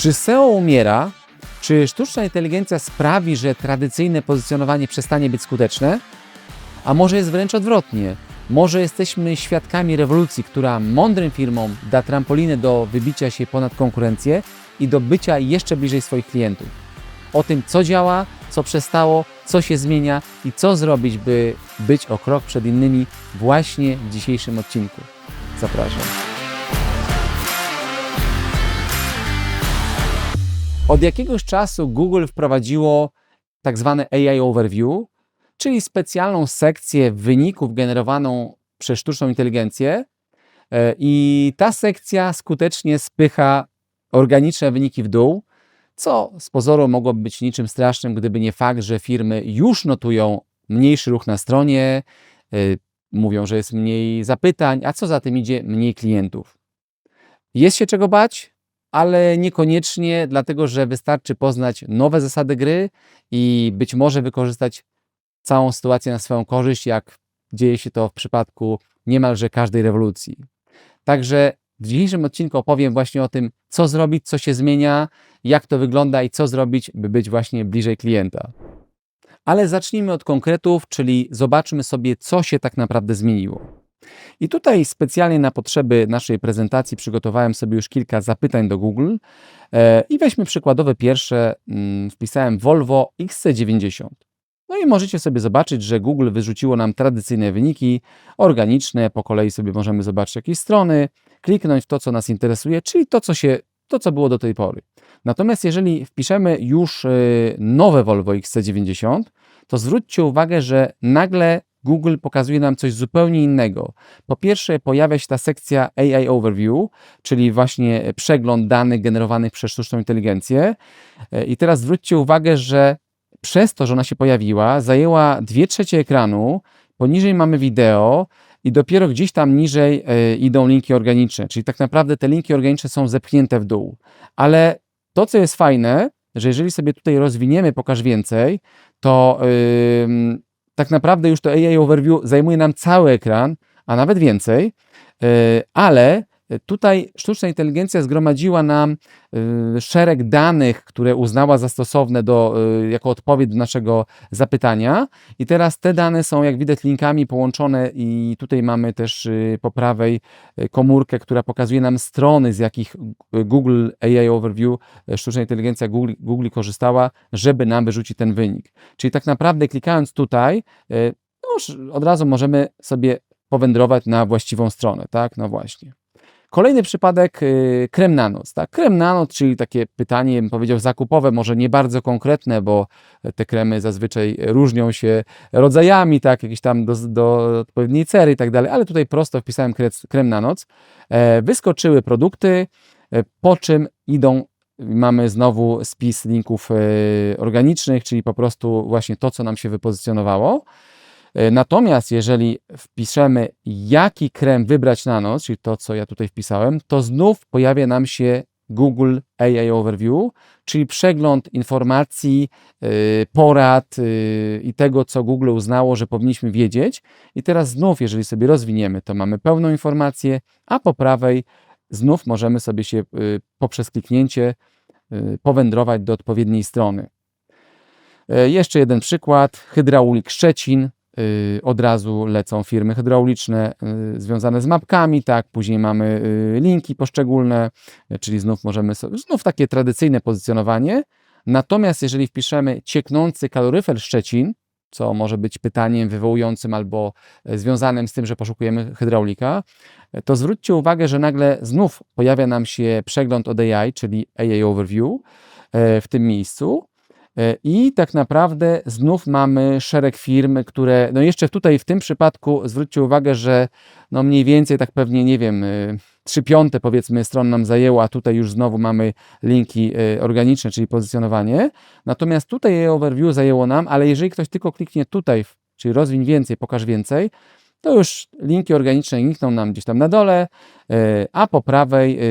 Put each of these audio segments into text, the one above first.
Czy SEO umiera? Czy sztuczna inteligencja sprawi, że tradycyjne pozycjonowanie przestanie być skuteczne? A może jest wręcz odwrotnie? Może jesteśmy świadkami rewolucji, która mądrym firmom da trampolinę do wybicia się ponad konkurencję i do bycia jeszcze bliżej swoich klientów. O tym, co działa, co przestało, co się zmienia i co zrobić, by być o krok przed innymi właśnie w dzisiejszym odcinku. Zapraszam. Od jakiegoś czasu Google wprowadziło tak zwane AI Overview, czyli specjalną sekcję wyników generowaną przez sztuczną inteligencję. E, I ta sekcja skutecznie spycha organiczne wyniki w dół, co z pozoru mogłoby być niczym strasznym, gdyby nie fakt, że firmy już notują mniejszy ruch na stronie, e, mówią, że jest mniej zapytań, a co za tym idzie, mniej klientów. Jest się czego bać, ale niekoniecznie, dlatego że wystarczy poznać nowe zasady gry i być może wykorzystać całą sytuację na swoją korzyść, jak dzieje się to w przypadku niemalże każdej rewolucji. Także w dzisiejszym odcinku opowiem właśnie o tym, co zrobić, co się zmienia, jak to wygląda i co zrobić, by być właśnie bliżej klienta. Ale zacznijmy od konkretów, czyli zobaczmy sobie, co się tak naprawdę zmieniło. I tutaj specjalnie na potrzeby naszej prezentacji przygotowałem sobie już kilka zapytań do Google e, i weźmy przykładowe pierwsze. mm, Wpisałem Volvo XC90. No i możecie sobie zobaczyć, że Google wyrzuciło nam tradycyjne wyniki organiczne. Po kolei sobie możemy zobaczyć jakieś strony, kliknąć w to, co nas interesuje, czyli to, co, się, to, co było do tej pory. Natomiast jeżeli wpiszemy już y, nowe Volvo XC90, to zwróćcie uwagę, że nagle Google pokazuje nam coś zupełnie innego. Po pierwsze, pojawia się ta sekcja AI Overview, czyli właśnie przegląd danych generowanych przez sztuczną inteligencję. I teraz zwróćcie uwagę, że przez to, że ona się pojawiła, zajęła 2 trzecie ekranu, poniżej mamy wideo i dopiero gdzieś tam niżej e, idą linki organiczne, czyli tak naprawdę te linki organiczne są zepchnięte w dół. Ale to, co jest fajne, że jeżeli sobie tutaj rozwiniemy, pokaż więcej, to tak naprawdę już to AI Overview zajmuje nam cały ekran, a nawet więcej, yy, ale Tutaj sztuczna inteligencja zgromadziła nam y, szereg danych, które uznała za stosowne do, y, jako odpowiedź do naszego zapytania. I teraz te dane są, jak widać, linkami połączone, i tutaj mamy też y, po prawej komórkę, która pokazuje nam strony, z jakich Google AI Overview, sztuczna inteligencja Google, Google korzystała, żeby nam wyrzucić ten wynik. Czyli tak naprawdę, klikając tutaj, no już od razu możemy sobie powędrować na właściwą stronę, tak? No właśnie. Kolejny przypadek, y, krem nanoc. Tak? Krem nanoc, czyli takie pytanie, bym powiedział, zakupowe, może nie bardzo konkretne, bo te kremy zazwyczaj różnią się rodzajami, tak, jakieś tam do, do odpowiedniej cery i tak dalej, ale tutaj prosto wpisałem krem nanoc. E, wyskoczyły produkty, e, po czym idą mamy znowu spis linków e, organicznych, czyli po prostu właśnie to, co nam się wypozycjonowało. E, natomiast jeżeli wpiszemy, jaki krem wybrać na noc, czyli to, co ja tutaj wpisałem, to znów pojawia nam się Google AI Overview, czyli przegląd informacji, e, porad e, i tego, co Google uznało, że powinniśmy wiedzieć. I teraz znów, jeżeli sobie rozwiniemy, to mamy pełną informację, a po prawej znów możemy sobie się poprzez kliknięcie powędrować do odpowiedniej strony. Jeszcze jeden przykład. Hydraulik Szczecin. Y, od razu lecą firmy hydrauliczne y, związane z mapkami, tak, później mamy y, linki poszczególne, czyli znów możemy sobie, znów takie tradycyjne pozycjonowanie. Natomiast jeżeli wpiszemy cieknący kaloryfer Szczecin, co może być pytaniem wywołującym albo e, związanym z tym, że poszukujemy hydraulika, to zwróćcie uwagę, że nagle znów pojawia nam się przegląd od AI, czyli AI Overview e, w tym miejscu. E, I tak naprawdę znów mamy szereg firm, które, no jeszcze tutaj w tym przypadku zwróćcie uwagę, że no mniej więcej tak pewnie, nie wiem, 3 e, piąte powiedzmy stron nam zajęło, a tutaj już znowu mamy linki e, organiczne, czyli pozycjonowanie. Natomiast tutaj overview zajęło nam, ale jeżeli ktoś tylko kliknie tutaj, czyli rozwiń więcej, pokaż więcej, to już linki organiczne znikną nam gdzieś tam na dole, e, a po prawej e,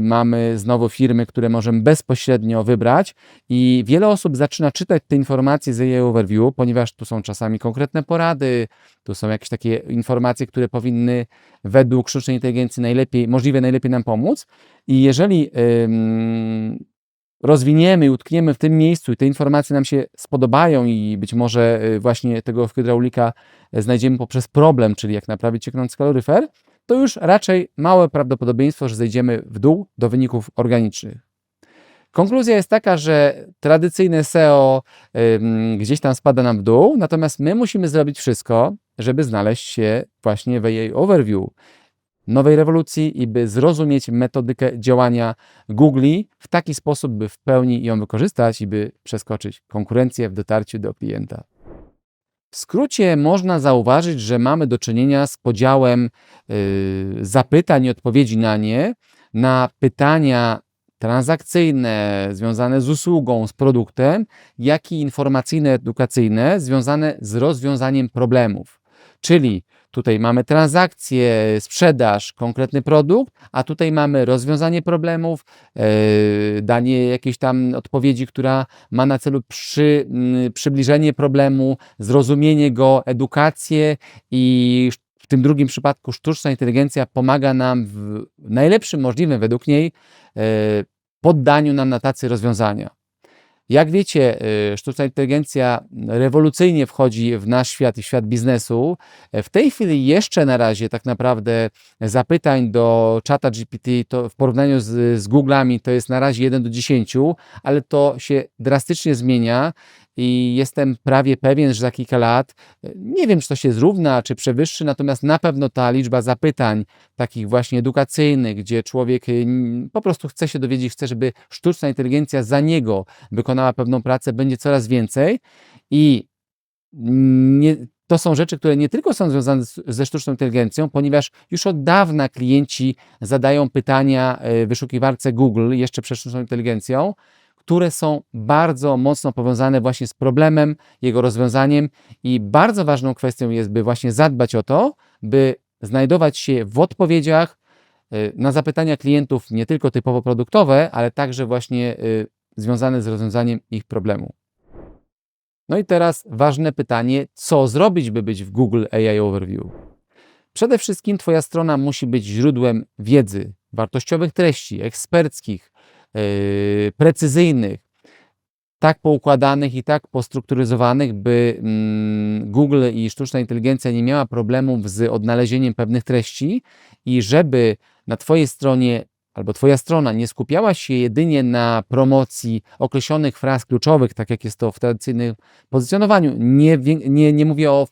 mamy znowu firmy, które możemy bezpośrednio wybrać i wiele osób zaczyna czytać te informacje z jej overview, ponieważ tu są czasami konkretne porady, tu są jakieś takie informacje, które powinny według sztucznej inteligencji najlepiej, możliwie najlepiej nam pomóc. I jeżeli rozwiniemy i utkniemy w tym miejscu i te informacje nam się spodobają i być może y, właśnie tego hydraulika y, znajdziemy poprzez problem, czyli jak naprawić cieknący kaloryfer, to już raczej małe prawdopodobieństwo, że zejdziemy w dół do wyników organicznych. Konkluzja jest taka, że tradycyjne SEO gdzieś tam spada nam w dół, natomiast my musimy zrobić wszystko, żeby znaleźć się właśnie w jej overview nowej rewolucji i by zrozumieć metodykę działania Google w taki sposób, by w pełni ją wykorzystać i by przeskoczyć konkurencję w dotarciu do klienta. W skrócie można zauważyć, że mamy do czynienia z podziałem yy, zapytań i odpowiedzi na nie na pytania transakcyjne związane z usługą, z produktem, jak i informacyjne, edukacyjne związane z rozwiązaniem problemów. Czyli tutaj mamy transakcję, sprzedaż, konkretny produkt, a tutaj mamy rozwiązanie problemów, yy, danie jakiejś tam odpowiedzi, która ma na celu przy, przybliżenie problemu, zrozumienie go, edukację i w tym drugim przypadku sztuczna inteligencja pomaga nam w najlepszym możliwym według niej yy, poddaniu nam na tacy rozwiązania. Jak wiecie, y, sztuczna inteligencja rewolucyjnie wchodzi w nasz świat i świat biznesu. W tej chwili jeszcze na razie tak naprawdę zapytań do czata GPT to w porównaniu z, z Google'ami to jest na razie 1 do 10, ale to się drastycznie zmienia i jestem prawie pewien, że za kilka lat, nie wiem, czy to się zrówna, czy przewyższy, natomiast na pewno ta liczba zapytań, takich właśnie edukacyjnych, gdzie człowiek y, po prostu chce się dowiedzieć, chce, żeby sztuczna inteligencja za niego wykonała pewną pracę, będzie coraz więcej. I nie, to są rzeczy, które nie tylko są związane z, ze sztuczną inteligencją, ponieważ już od dawna klienci zadają pytania y, wyszukiwarce Google, jeszcze przed sztuczną inteligencją, które są bardzo mocno powiązane właśnie z problemem, jego rozwiązaniem i bardzo ważną kwestią jest, by właśnie zadbać o to, by znajdować się w odpowiedziach y, na zapytania klientów nie tylko typowo produktowe, ale także właśnie y, związane z rozwiązaniem ich problemu. No i teraz ważne pytanie, co zrobić, by być w Google AI Overview? Przede wszystkim Twoja strona musi być źródłem wiedzy, wartościowych treści, eksperckich, precyzyjnych, tak poukładanych i tak postrukturyzowanych, by mm, Google i sztuczna inteligencja nie miała problemów z odnalezieniem pewnych treści i żeby na Twojej stronie albo Twoja strona nie skupiała się jedynie na promocji określonych fraz kluczowych, tak jak jest to w tradycyjnym pozycjonowaniu. Nie, nie, nie mówię o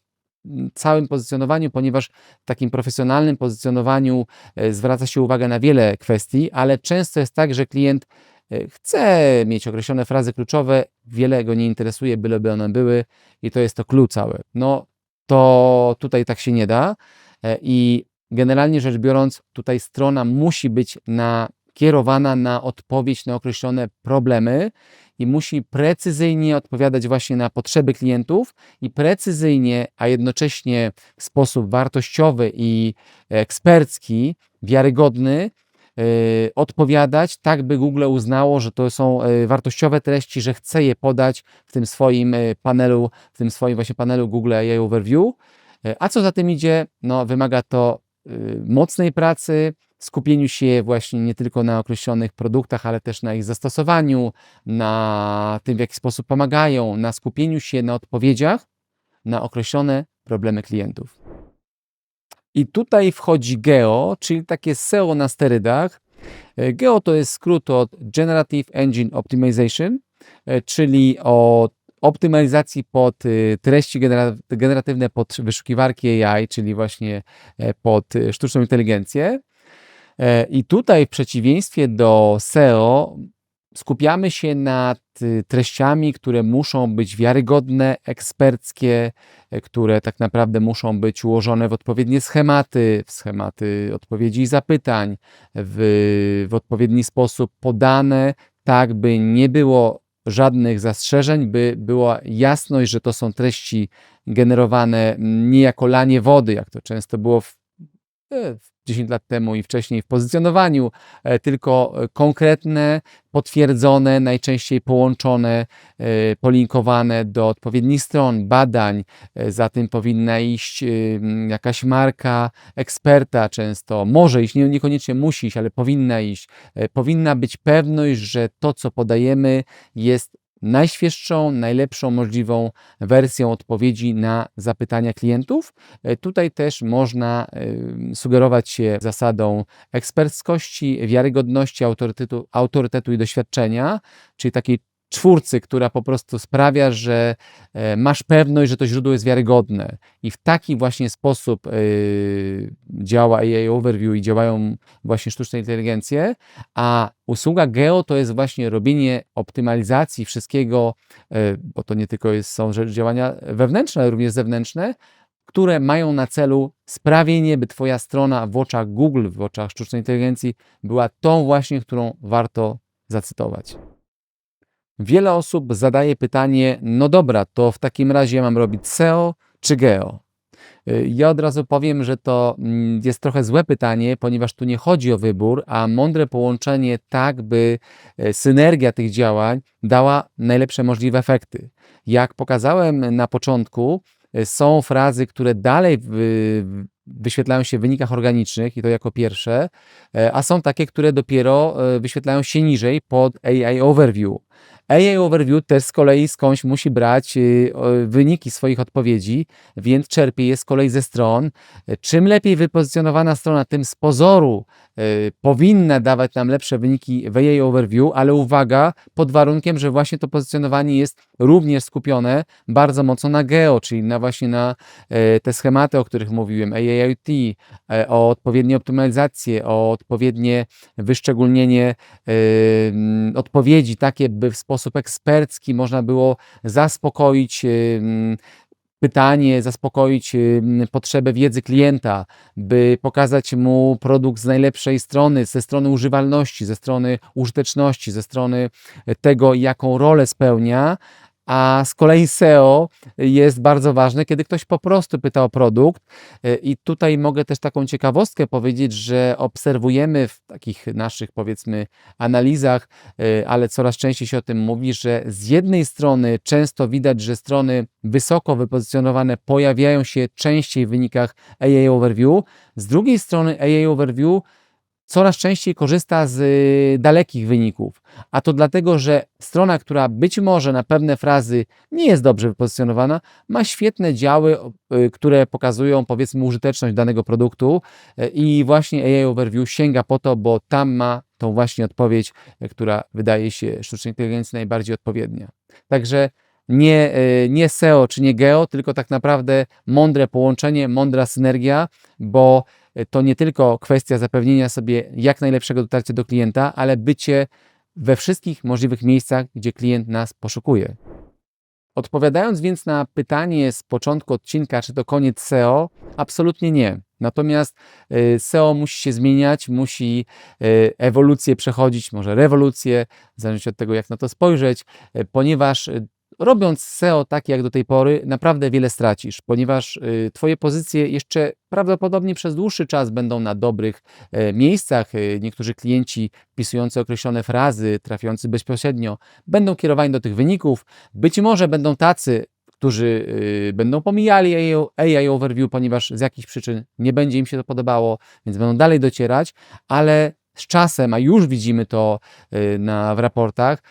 całym pozycjonowaniu, ponieważ w takim profesjonalnym pozycjonowaniu e, zwraca się uwagę na wiele kwestii, ale często jest tak, że klient e, chce mieć określone frazy kluczowe, wiele go nie interesuje, byleby one były i to jest to clue całe. No to tutaj tak się nie da e, i generalnie rzecz biorąc, tutaj strona musi być nakierowana na odpowiedź na określone problemy i musi precyzyjnie odpowiadać właśnie na potrzeby klientów i precyzyjnie, a jednocześnie w sposób wartościowy i ekspercki, wiarygodny, yy, odpowiadać, tak by Google uznało, że to są yy, wartościowe treści, że chce je podać w tym swoim yy, panelu, w tym swoim właśnie panelu Google AI Overview. A co za tym idzie? No, wymaga to mocnej pracy, skupieniu się właśnie nie tylko na określonych produktach, ale też na ich zastosowaniu, na tym, w jaki sposób pomagają, na skupieniu się na odpowiedziach na określone problemy klientów. I tutaj wchodzi GEO, czyli takie SEO na sterydach. GEO to jest skrót od Generative Engine Optimization, czyli od optymalizacji pod y, treści generatywne pod wyszukiwarki AI, czyli właśnie e, pod sztuczną inteligencję. E, I tutaj, w przeciwieństwie do SEO, skupiamy się nad y, treściami, które muszą być wiarygodne, eksperckie, e, które tak naprawdę muszą być ułożone w odpowiednie schematy, w schematy odpowiedzi i zapytań, w, w odpowiedni sposób podane, tak by nie było żadnych zastrzeżeń, by była jasność, że to są treści generowane nie jako lanie wody, jak to często było w, e, w 10 lat temu i wcześniej w pozycjonowaniu, e, tylko konkretne, potwierdzone, najczęściej połączone, e, polinkowane do odpowiednich stron, badań. E, za tym powinna iść jakaś marka eksperta często, może iść, niekoniecznie musi iść, ale powinna iść. Powinna być pewność, że to, co podajemy, jest najświeższą, najlepszą możliwą wersją odpowiedzi na zapytania klientów. E, tutaj też można sugerować się zasadą eksperckości, wiarygodności, autorytetu, autorytetu i doświadczenia, czyli takiej czwórcy, która po prostu sprawia, że e, masz pewność, że to źródło jest wiarygodne. I w taki właśnie sposób e, działa AI Overview i działają właśnie sztuczne inteligencje, a usługa Geo to jest właśnie robienie optymalizacji wszystkiego, e, bo to nie tylko są działania wewnętrzne, ale również zewnętrzne, które mają na celu sprawienie, by Twoja strona w oczach Google, w oczach sztucznej inteligencji była tą właśnie, którą warto zacytować. Wiele osób zadaje pytanie: No dobra, to w takim razie mam robić SEO czy GEO? Y, ja od razu powiem, że to mm, jest trochę złe pytanie, ponieważ tu nie chodzi o wybór, a mądre połączenie, tak by e, synergia tych działań dała najlepsze możliwe efekty. Jak pokazałem na początku, e, są frazy, które dalej wyświetlają się w wynikach organicznych i to jako pierwsze, e, a są takie, które dopiero wyświetlają się niżej pod AI Overview. AI Overview też z kolei skądś musi brać y, wyniki swoich odpowiedzi, więc czerpie je z kolei ze stron. Czym lepiej wypozycjonowana strona, tym z pozoru y, powinna dawać nam lepsze wyniki w AI Overview, ale uwaga, pod warunkiem, że właśnie to pozycjonowanie jest również skupione bardzo mocno na geo, czyli na właśnie na y, te schematy, o których mówiłem, AIoT, o odpowiednie optymalizację, o odpowiednie wyszczególnienie odpowiedzi, takie by w sposób ekspercki można było zaspokoić pytanie, zaspokoić potrzebę wiedzy klienta, by pokazać mu produkt z najlepszej strony, ze strony używalności, ze strony użyteczności, ze strony tego, jaką rolę spełnia, a z kolei SEO jest bardzo ważne, kiedy ktoś po prostu pyta o produkt. E, I tutaj mogę też taką ciekawostkę powiedzieć, że obserwujemy w takich naszych, powiedzmy, analizach, e, ale coraz częściej się o tym mówi, że z jednej strony często widać, że strony wysoko wypozycjonowane pojawiają się częściej w wynikach AA Overview, z drugiej strony AA Overview coraz częściej korzysta z y, dalekich wyników. A to dlatego, że strona, która być może na pewne frazy nie jest dobrze wypozycjonowana, ma świetne działy, y, które pokazują powiedzmy użyteczność danego produktu y, i właśnie AI Overview sięga po to, bo tam ma tą właśnie odpowiedź, która wydaje się sztucznej inteligencji najbardziej odpowiednia. Także nie, nie SEO czy nie GEO, tylko tak naprawdę mądre połączenie, mądra synergia, bo to nie tylko kwestia zapewnienia sobie jak najlepszego dotarcia do klienta, ale bycie we wszystkich możliwych miejscach, gdzie klient nas poszukuje. Odpowiadając więc na pytanie z początku odcinka, czy to koniec SEO, absolutnie nie. Natomiast y, SEO musi się zmieniać, musi y, ewolucję przechodzić, może rewolucję, w zależności od tego, jak na to spojrzeć, y, ponieważ robiąc SEO tak jak do tej pory, naprawdę wiele stracisz, ponieważ y, Twoje pozycje jeszcze prawdopodobnie przez dłuższy czas będą na dobrych e, miejscach. Y, niektórzy klienci wpisujący określone frazy, trafiający bezpośrednio, będą kierowani do tych wyników. Być może będą tacy, którzy y, będą pomijali AI Overview, ponieważ z jakichś przyczyn nie będzie im się to podobało, więc będą dalej docierać, ale z czasem, a już widzimy to na, w raportach,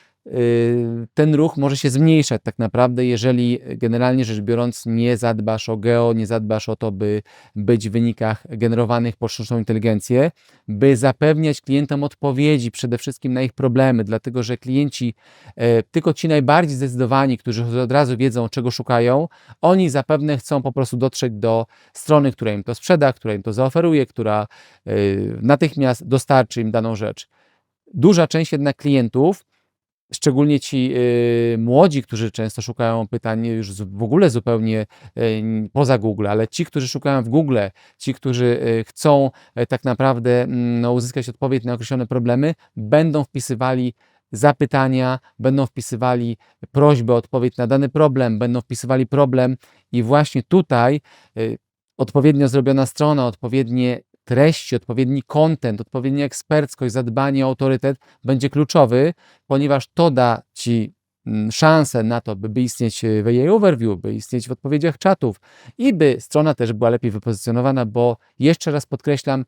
ten ruch może się zmniejszać tak naprawdę, jeżeli generalnie rzecz biorąc nie zadbasz o geo, nie zadbasz o to, by być w wynikach generowanych pod sztuczną inteligencję, by zapewniać klientom odpowiedzi przede wszystkim na ich problemy, dlatego że klienci, e, tylko ci najbardziej zdecydowani, którzy od razu wiedzą, czego szukają, oni zapewne chcą po prostu dotrzeć do strony, która im to sprzeda, która im to zaoferuje, która e, natychmiast dostarczy im daną rzecz. Duża część jednak klientów szczególnie ci y, młodzi, którzy często szukają pytań już w ogóle zupełnie y, poza Google, ale ci, którzy szukają w Google, ci, którzy y, chcą tak naprawdę mm, no, uzyskać odpowiedź na określone problemy, będą wpisywali zapytania, będą wpisywali prośbę o odpowiedź na dany problem, będą wpisywali problem i właśnie tutaj odpowiednio zrobiona strona, odpowiednie treści, odpowiedni content, odpowiednia eksperckość, zadbanie o autorytet będzie kluczowy, ponieważ to da Ci mm, szansę na to, by, istnieć w AI Overview, by istnieć w odpowiedziach czatów i by strona też była lepiej wypozycjonowana, bo jeszcze raz podkreślam,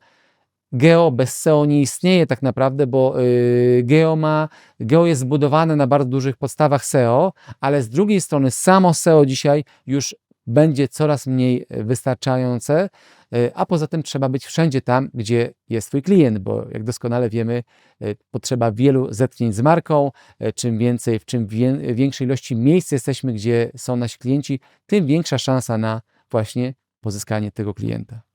Geo bez SEO nie istnieje tak naprawdę, bo y, Geo ma, Geo jest zbudowane na bardzo dużych podstawach SEO, ale z drugiej strony samo SEO dzisiaj już będzie coraz mniej wystarczające, y, a poza tym trzeba być wszędzie tam, gdzie jest Twój klient, bo jak doskonale wiemy, y, potrzeba wielu zetknięć z marką. Czym więcej, w czym wię- większej ilości miejsc jesteśmy, gdzie są nasi klienci, tym większa szansa na właśnie pozyskanie tego klienta.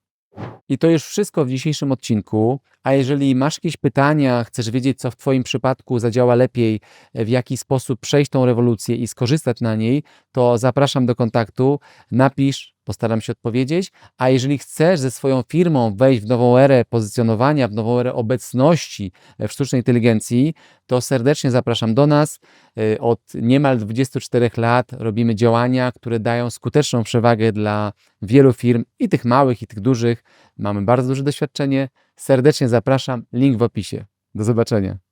I to już wszystko w dzisiejszym odcinku. A jeżeli masz jakieś pytania, chcesz wiedzieć, co w Twoim przypadku zadziała lepiej, w jaki sposób przejść tą rewolucję i skorzystać na niej, to zapraszam do kontaktu. Napisz, postaram się odpowiedzieć. A jeżeli chcesz ze swoją firmą wejść w nową erę pozycjonowania, w nową erę obecności w sztucznej inteligencji, to serdecznie zapraszam do nas. Y, Od niemal 24 lat robimy działania, które dają skuteczną przewagę dla wielu firm, i tych małych, i tych dużych. Mamy bardzo duże doświadczenie. Serdecznie zapraszam. Link w opisie. Do zobaczenia.